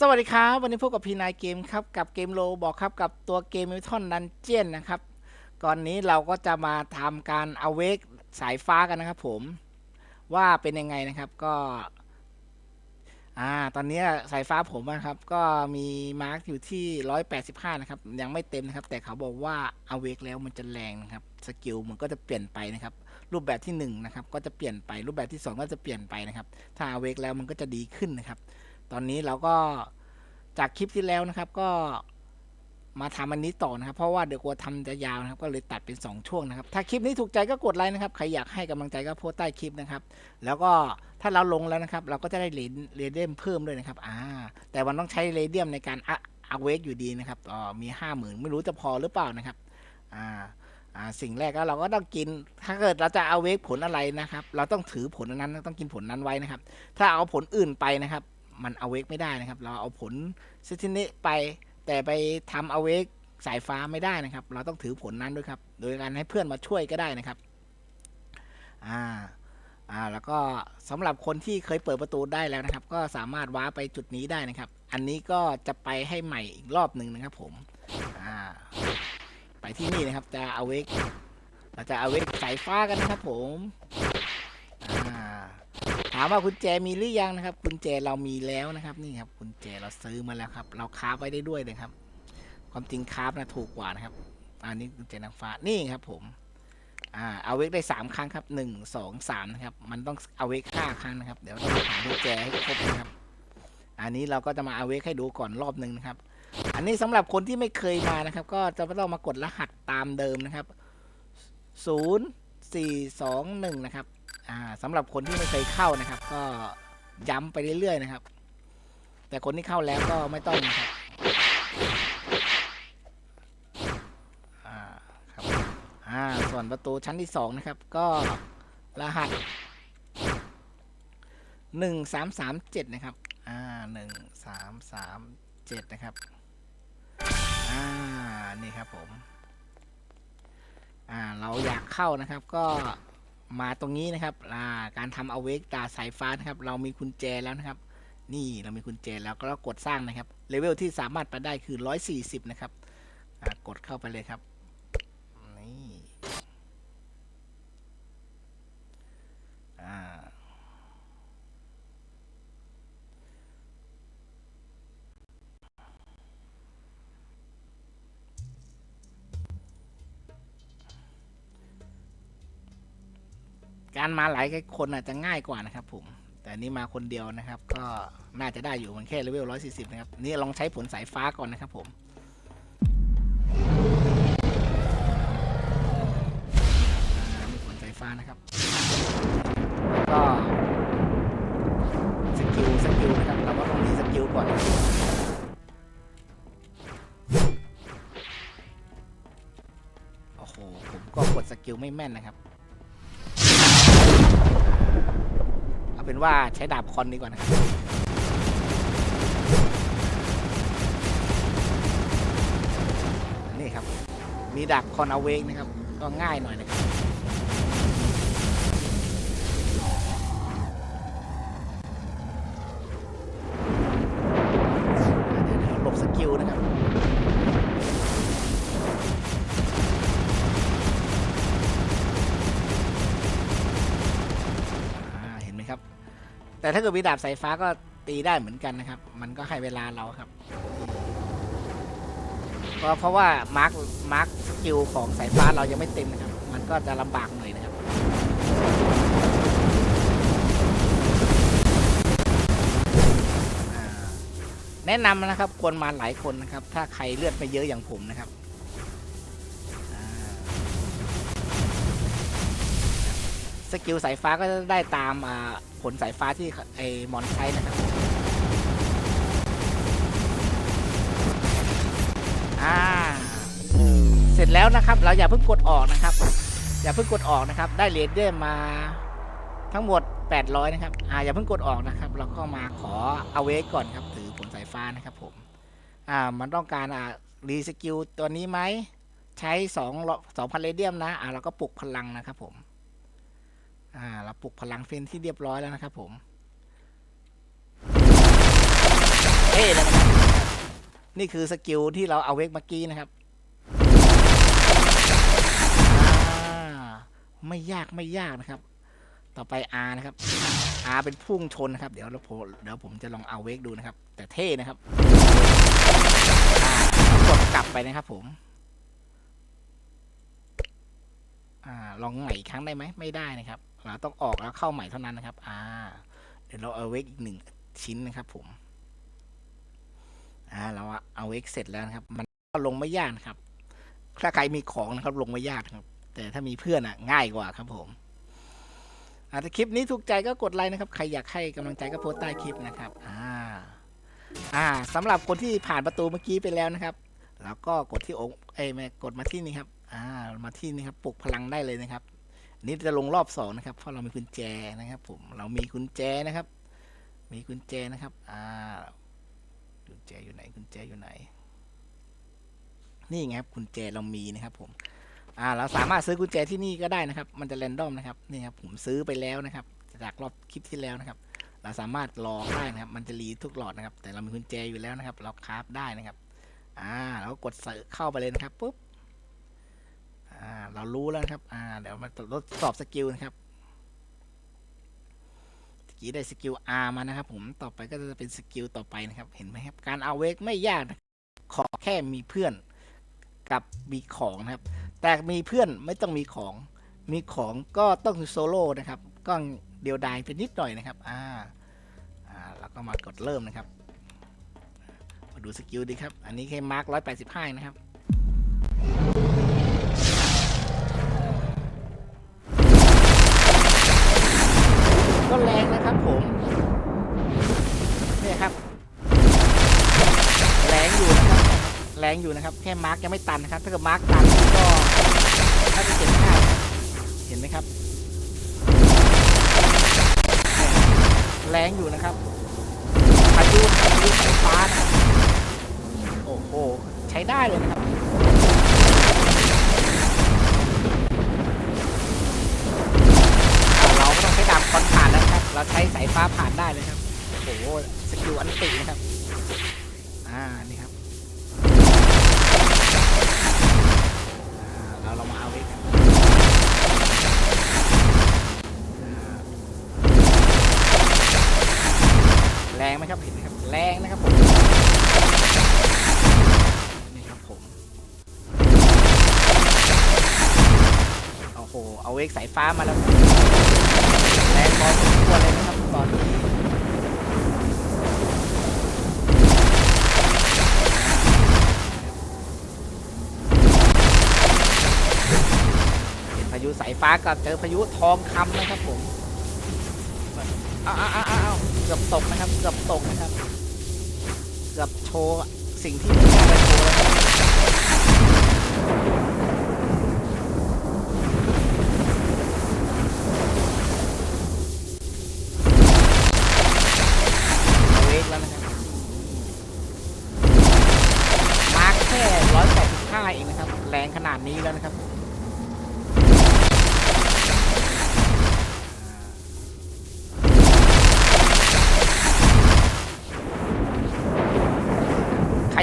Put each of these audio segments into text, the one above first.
สวัสดีครับ วันนี้พบกับพีนายเกมครับ กับเกมโลบอกครับกับตัวเกมมิทอนดันเจียนนะครับ ก่อนนี้เราก็จะมาทำการเอาเวกสายฟ้ากันนะครับผมว่าเป็นยังไงนะครับก็ อ่าตอนนี้สายฟ้าผมนะครับ ก็มีมาร์กอยู่ที่ 185 นะครับ ยังไม่เต็มนะครับ แต่เขาบอกว่าเอาเวกแล้วมันจะแรงนะครับสกิลมันก็จะเปลี่ยนไปนะครับ รูปแบบที่1นะครับก็จะเปลี่ยนไปรูปแบบที่ 2 ก็จะเปลี่ยนไปนะครับ ถ้าเอาเวกแล้วมันก็จะดีขึ้นนะครับ ตอนนี้เราก็จากคลิปที่แล้วนะครับ ก็มาทำอันนี้ต่อนะครับ เพราะว่าเดี๋ยวกลัวทำจะยาวนะครับ ก็เลยตัดเป็น 2 ช่วงนะครับ ถ้าคลิปนี้ถูกใจก็กดไลค์นะครับ ใครอยากให้กำลังใจก็โพสต์ใต้คลิปนะครับ แล้วก็ถ้าเราลงแล้วนะครับ เราก็จะได้เรดเรเดียมเพิ่มด้วยนะครับ อ่า แต่มันต้องใช้เรเดียมในการอะอะเวกอยู่ดีนะครับอ๋อมีห้าหมื่นไม่รู้จะพอหรือเปล่านะครับ อ่า อ่า สิ่งแรกก็เราก็ต้องกิน ถ้าเกิดเราจะเอาเวกผลอะไรนะครับ เราต้องถือผลอนนั้น ต้องกินผลนั้นไว้นะครับ ถ้าเอาผลอื่นไปนะครับ มันเอาเวกไม่ได้นะครับ เราเอาผลซิติเนไป แต่ไปทำเอาเวกสายฟ้าไม่ได้นะครับ เราต้องถือผลนั้นด้วยครับ โดยการให้เพื่อนมาช่วยก็ได้นะครับ อ่า อ่า แล้วก็สำหรับคนที่เคยเปิดประตูได้แล้วนะครับ ก็สามารถว้าไปจุดนี้ได้นะครับ อันนี้ก็จะไปให้ใหม่อีกรอบหนึ่งนะครับ ผม อ่า ไปที่นี่นะครับ จะเอาเวกเราจะเอาเวกสายฟ้ากันนะครับผม ถามว่ากุญแจมีหรือยังนะครับกุญแจเรามีแล้วนะครับนี่ครับกุญแจเราซื้อมาแล้วครับ เราคราฟไว้ได้ด้วยเลยครับ ความจริงคราฟนะถูกกว่านะครับ อันนี้กุญแจนางฟ้านี่ครับ ผมอ่าเอาเวกได้สามครั้งครับหนึ่งสองสามนะครับ มันต้องเอาเวกห้าครั้งนะครับ เดี๋ยวต้องหากุญแจให้ครบนะครับ อันนี้เราก็จะมาเอาเวกให้ดูก่อนรอบหนึ่งนะครับ อันนี้สำหรับคนที่ไม่เคยมานะครับ ก็จะไม่ต้องมากดรหัสตามเดิมนะครับศูนย์สี่สองหนึ่งนะครับ สำหรับคนที่ไม่เคยเข้านะครับ ก็ย้ำไปเรื่อยๆนะครับ แต่คนที่เข้าแล้วก็ไม่ต้องนะครับอ่าครับอ่าส่วนประตูชั้นที่สองนะครับ ก็รหัสหนึ่งสามสามเจ็ดนะครับ อ่าหนึ่งสามสามเจ็ดนะครับ อ่า นี่ครับผม อ่า เราอยากเข้านะครับก็ มาตรงนี้นะครับาการทำเอาเวกตาสายฟ้านะครับ เรามีกุญแจแล้วนะครับ นี่เรามีกุญแจแล้วก็กดสร้างนะครับเลเวลที่สามารถไปได้คือ 140 นะครับกดเข้าไปเลยครับ การมาหลายคนอาจจะง่ายกว่านะครับผมแต่นี้มาคนเดียวนะครับ ก็น่าจะได้อยู่มันแค่เลเวล140นะครับ นี่ลองใช้ผลสายฟ้าก่อนนะครับผมอ่ามีผลสายฟ้านะครับ ก็สกิลสกิลนะครับเราก็ต้องมีสกิลก่อนโอ้โหผมก็กดสกิลไม่แม่นนะครับ เป็นว่าใช้ดาบคอนดีกว่านะครับนี่ครับ มีดาบคอนเอาเวกนะครับ ก็ง่ายหน่อยนะครับ แต่ถ้าเกิดมีดาบสายฟ้าก็ตีได้เหมือนกันนะครับ มันก็ให้เวลาเราครับเพราะเพราะว่ามาร์คมาร์คสกิลของสายฟ้าเรายังไม่เต็มนะครับ มันก็จะลำบากหน่อยนะครับแนะนำนะครับควรมาหลายคนนะครับ ถ้าใครเลือดไม่เยอะอย่างผมนะครับสกิลสายฟ้าก็จะได้ตามอ่า ลสายฟ้าที่ไอมอนใช้นะครับอ่าเสร็จแล้วนะครับ เราอย่าเพิ่งกดออกนะครับ อย่าเพิ่งกดออกนะครับ ได้เรดเดอร์มาทั้งหมด 800 นะครับอ่าอย่าเพิ่งกดออกนะครับ เราก็มาขอเอาเวกก่อนครับ ถือผลสายฟ้านะครับผมอ่ามันต้องการอ่ารีสกิลตัวนี้ไหมใช้2 2,000เรเดียมนะอ่าเราก็ปลุกพลังนะครับผม อ่าเราปลุกพลังเฟนที่เรียบร้อยแล้วนะครับผมเอ้ยแล้วมันนี่คือสกิลที่เราเอาเวกเมื่อกี้นะครับไม่ยากไม่ยากนะครับ ต่อไป R นะครับ R เป็นพุ่งชนนะครับ เดี๋ยวเราเดี๋ยวผมจะลองเอาเวกดูนะครับ แต่เท่นะครับกดกลับไปนะครับผมอลองใหม่อีกครั้งได้ไหมไม่ได้นะครับ เราต้องออกแล้วเข้าใหม่เท่านั้นนะครับ อ่า เดี๋ยวเราเอาเวกอีกหนึ่งชิ้นนะครับผม อ่า เราเอาเวกเสร็จแล้วนะครับ มันก็ลงไม่ยากครับ ถ้าใครมีของนะครับ ลงไม่ยากครับ แต่ถ้ามีเพื่อนอะ ง่ายกว่าครับผมอาถ้าคลิปนี้ถูกใจก็กดไลค์นะครับ ใครอยากให้กำลังใจก็โพสใต้คลิปนะครับ อ่า อ่าสำหรับคนที่ผ่านประตูเมื่อกี้ไปแล้วนะครับ แล้วก็กดที่องค์เอ้ยไม่กดมาที่นี่ครับ อ่า มาที่นี่ครับ ปลุกพลังได้เลยนะครับ นี่จะลงรอบสองนะครับ เพราะเรามีกุญแจนะครับ ผม เรามีกุญแจนะครับ มีกุญแจนะครับ อ่า กุญแจอยู่ไหน กุญแจอยู่ไหน นี่ไงครับ กุญแจเรามีนะครับ ผม อ่า เราสามารถซื้อกุญแจที่นี่ก็ได้นะครับ มันจะแรนดอมนะครับ นี่ครับ ผมซื้อไปแล้วนะครับ จากรอบคลิปที่แล้วนะครับ เราสามารถรอได้นะครับ มันจะรีทุกหลอดนะครับ แต่เรามีกุญแจอยู่แล้วนะครับ เราคราฟได้นะครับ อ่า เรากดเสิร์ชเข้าไปเลยนะครับ ปุ๊บ รารู้แล้วครับ อ่า เดี๋ยวมาทดสอบสกิลนะครับตะกี้ได้สกิล R มานะครับ ผมต่อไปก็จะเป็นสกิลต่อไปนะครับ เห็นไหมครับ การเอาเวกไม่ยากนะขอแค่มีเพื่อนกับมีของนะครับ แต่มีเพื่อนไม่ต้องมีของ มีของก็ต้องโซโล่นะครับ ก็เดียวดายเป็นนิดหน่อยนะครับ อ่า อ่า แล้วก็มากดเริ่มนะครับ มาดูสกิลดีครับ อันนี้แค่มาร์กร้อยแปดสิบห้านะครับ ก็แรงนะครับผมเนี่ยครับ แรงอยู่นะครับ แรงอยู่นะครับ แค่มาร์กยังไม่ตันนะครับ ถ้าเกิดมาร์กตันก็ถ้าจะเจ็บง่ายนะครับเห็นไหมครับ แรงอยู่นะครับพายุนะครับพายุสายฟ้านะครับโอ้โห ใช้ได้เลยนะครับ สายฟ้าผ่านได้เลยครับ โอ้โห สกิลอันตินะครับ อ่า นี่ครับเราเรามาเอาเองกันแรงไหมครับ เห็นไหมครับ แรงนะครับผม นี่ครับผม โอ้โห เอาเวกสายฟ้ามาแล้ว แรงพอ อนพายุสายฟ้ากับเจอพายุทองคำนะครับผมอ้าวอ้าวอ้าวอ้าวเกือบตกนะครับเกือบตกนะครับเกือบโชว์สิ่งที่ไม่น่าจะโชว์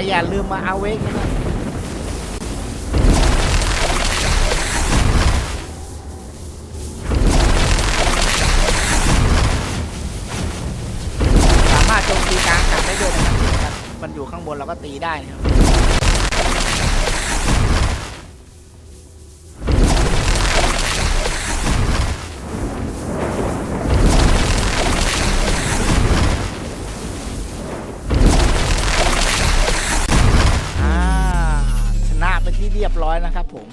อย่าลืมมาเอาเวกนะครับสามารถโจมตีกลางอากาศได้ด้วยนะครับนี่นะครับมันอยู่ข้างบนเราก็ตีได้นะครับ อยนะครับผม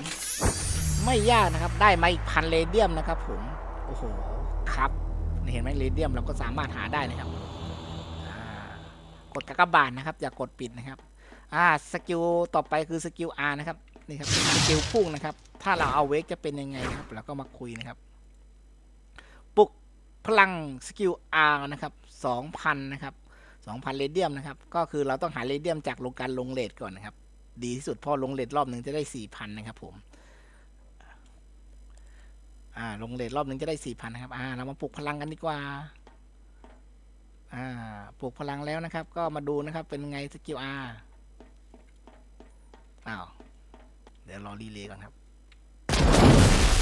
ไม่ยากนะครับ ได้มาอีกพันเรเดียมนะครับผมโอ้โหครับเห็นไหมเรเดียมเราก็สามารถหาได้นะครับกดกากบาทนะครับ อย่ากกดปิดนะครับอ่าสกิลต่อไปคือสกิล R นะครับนี่ครับสกิลพุ่งนะครับ ถ้าเราเอาเวกจะเป็นยังไงนะครับเราก็มาคุยนะครับปลุกพลังสกิล R นะครับ2,000นะครับ2,000เรเดียมนะครับ ก็คือเราต้องหาเรเดียมจากโรงการลงเลทก่อนนะครับ ดีที่สุดเพอลงเลทรอบหนึ่งจะได้4,000นนะครับผม อ่า ลงเลทรอบหนึ่งจะได้4,000นนะครับอ่าเรามาปลุกพลังกันดีกว่า อ่าปลุกพลังแล้วนะครับ ก็มาดูนะครับ เป็นไงสกิล R อ้าวเดี๋ยวรอรีเลย์ก่อนครับ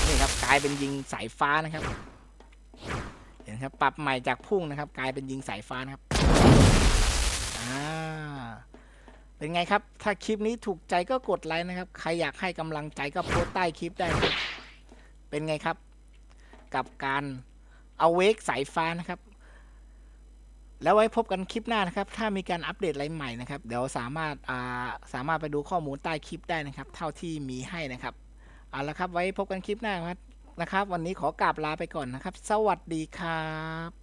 นี่ครับกลายเป็นยิงสายฟ้านะครับ เห็นครับ ปรับใหม่จากพุ่งนะครับ กลายเป็นยิงสายฟ้านะครับอ่า เป็นไงครับ ถ้าคลิปนี้ถูกใจก็กดไลค์นะครับ ใครอยากให้กำลังใจก็โพสใต้คลิปได้ครับเป็นไงครับ กับการเอาเวกสายฟ้านะครับ แล้วไว้พบกันคลิปหน้านะครับ ถ้ามีการอัปเดตอะไรใหม่นะครับ เดี๋ยวสามารถอ่าสามารถไปดูข้อมูลใต้คลิปได้นะครับ เท่าที่มีให้นะครับ เอาละครับ ไว้พบกันคลิปหน้าครับนะครับ วันนี้ขอกราบลาไปก่อนนะครับ สวัสดีครับ